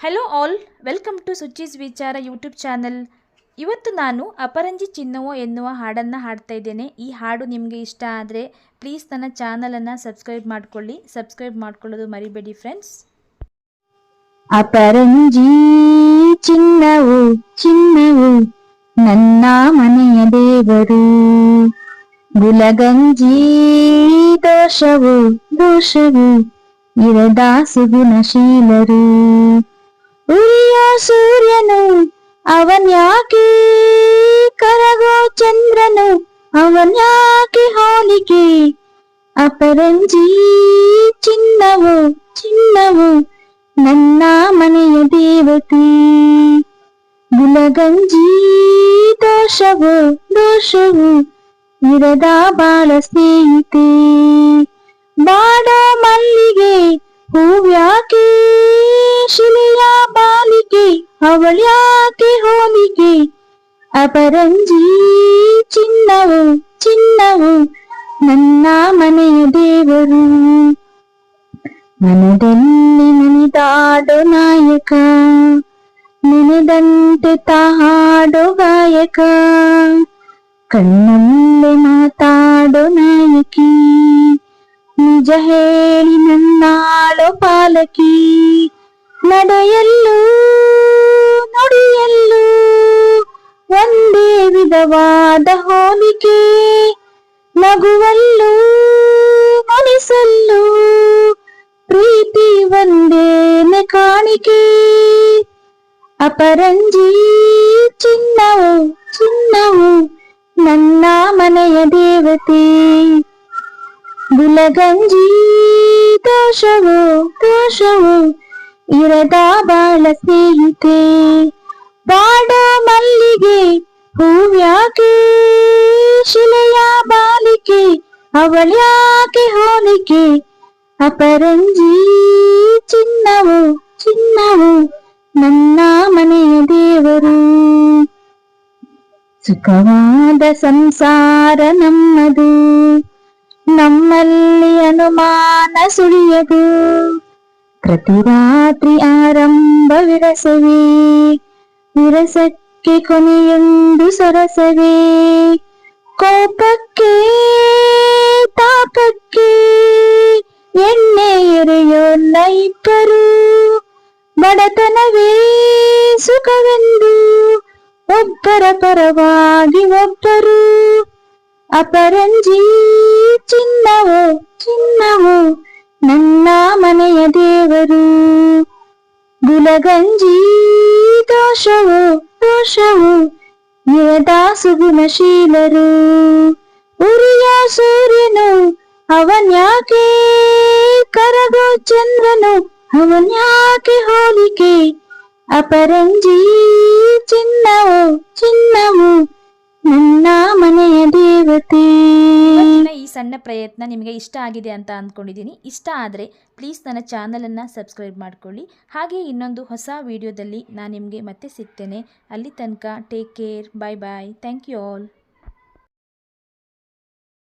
Hello all welcome to Suchi's ವಿಚಾರ YouTube channel ಇವತ್ತು ನಾನು ಅಪರಂಜಿ ಚಿನ್ನವೋ ಎನ್ನುವ ಹಾಡನ್ನು ಹಾಡ್ತಾ ಇದ್ದೇನೆ. ಈ ಹಾಡು ನಿಮಗೆ ಇಷ್ಟ ಆದರೆ ಪ್ಲೀಸ್ ನನ್ನ ಚಾನಲನ್ನು ಸಬ್ಸ್ಕ್ರೈಬ್ ಮಾಡಿಕೊಳ್ಳಿ. ಸಬ್ಸ್ಕ್ರೈಬ್ ಮಾಡ್ಕೊಳ್ಳೋದು ಮರಿಬೇಡಿ ಫ್ರೆಂಡ್ಸ್ ಅಪರಂಜಿ ಚಿನ್ನವು ಚಿನ್ನವು ನನ್ನ ಮನೆಯ ದೇವರು. ಗುಲಗಂಜಿ ದೋಷವು ದೋಷವು ಇರದಾಸು ಸುಗುಣಶೀಲರು ಉರಿಯೋ ಸೂರ್ಯನು ಅವನ್ಯಾಕೆ ಕರಗೋ ಚಂದ್ರನು? ಅವನ್ಯಾಕೆ ಹೋಲಿಕೆ? ಅಪರಂಜಿ ಚಿನ್ನವು ಚಿನ್ನವು ನನ್ನ ಮನೆಯ ದೇವತೆ. ಗುಲಗಂಜಿ ದೋಷವು ದೋಷವು ಇರದ ಬಾಳ ಸ್ನೇಹಿತೆ. ಅವಳ್ಯಾಕೆ ಹೋಲಿಕೆ ಅಪರಂಜಿ ಚಿನ್ನವು ಚಿನ್ನವು ನನ್ನ ಮನೆಯ ದೇವರು ಮನದಲ್ಲಿ ಮನಿದಾಡೋ ನಾಯಕ ನೆನೆದಂತೆ ತಾಡೋ ಗಾಯಕ ಕಣ್ಣಲ್ಲೇ ಮಾತಾಡೋ ನಾಯಕಿ ನಿಜ ಹೇಳಿ ನನ್ನಾಳೋ ಪಾಲಕಿ ನಡೆಯಲ್ಲೂ ನುಡಿಯಲ್ಲೂ ಒಂದೇ ವಿಧವಾದ ಹೋಲಿಕೆ ನಗುವಲ್ಲೂ ಮನಿಸಲ್ಲೂ ಪ್ರೀತಿ ಒಂದೇನೆ ಕಾಣಿಕೆ ಅಪರಂಜಿ ಚಿನ್ನವು ಚಿನ್ನವು ನನ್ನ ಮನೆಯ ದೇವತೆ ಗುಲಗಂಜಿ ದೋಷವು ದೋಷವು ಇರದ ಬಾಳ ಸ್ನೇಹಿತೆ ಬಾಡ ಮಲ್ಲಿಗೆ ಹೂವ್ಯಾಕೆ ಶಿಲೆಯ ಬಾಲಿಕೆ ಅವಳ್ಯಾಕೆ ಹೋಲಿಕೆ ಅಪರಂಜಿ ಚಿನ್ನವು ಚಿನ್ನವು ನನ್ನ ಮನೆಯ ದೇವರು ಸುಖವಾದ ಸಂಸಾರ ನಮ್ಮದು ನಮ್ಮಲ್ಲಿ ಅನುಮಾನ ಸುಳಿಯದು ಪ್ರತಿ ರಾತ್ರಿ ಆರಂಭ ವಿರಸವೇ ವಿರಸಕ್ಕೆ ಕೊನೆಯೊಂದು ಸರಸವೇ ಕೋಪಕ್ಕೆ ತಾಪಕ್ಕೆ ಎಣ್ಣೆ ಎರೆಯೋಲ್ಲ ಇಬ್ಬರು ಬಡತನವೇ ಸುಖವೆಂದು ಒಬ್ಬರ ಪರವಾಗಿ ಒಬ್ಬರು ಅಪರಂಜಿ ಚಿನ್ನವು ಚಿನ್ನವು ನನ್ನ ಮನೆಯ ದೇವರು ಗುಲಗಂಜಿ ದೋಷವು ದೋಷವು ಯದ ಸುಗುಣಶೀಲರು ಉರಿಯ ಸೂರ್ಯನು ಅವನ್ಯಾಕೆ ಕರಗೋ ಚಂದ್ರನು ಅವನ್ಯಾಕೆ ಹೋಲಿಕೆ ಅಪರಂಜಿ ಚಿನ್ನವು ಚಿನ್ನವು ನನ್ನ ಮನೆಯ ದೇವತೆ ಇವತ್ತಿನ ಈ ಸಣ್ಣ ಪ್ರಯತ್ನ ನಿಮಗೆ ಇಷ್ಟ ಆಗಿದೆ ಅಂತ ಅಂದ್ಕೊಂಡಿದ್ದೀನಿ. ಇಷ್ಟ ಆದರೆ ಪ್ಲೀಸ್ ನನ್ನ ಚಾನಲನ್ನು ಸಬ್ಸ್ಕ್ರೈಬ್ ಮಾಡಿಕೊಳ್ಳಿ. ಹಾಗೆ ಇನ್ನೊಂದು ಹೊಸ ವಿಡಿಯೋದಲ್ಲಿ ನಾನು ನಿಮಗೆ ಮತ್ತೆ ಸಿಗ್ತೇನೆ. ಅಲ್ಲಿ ತನಕ take care bye bye thank you all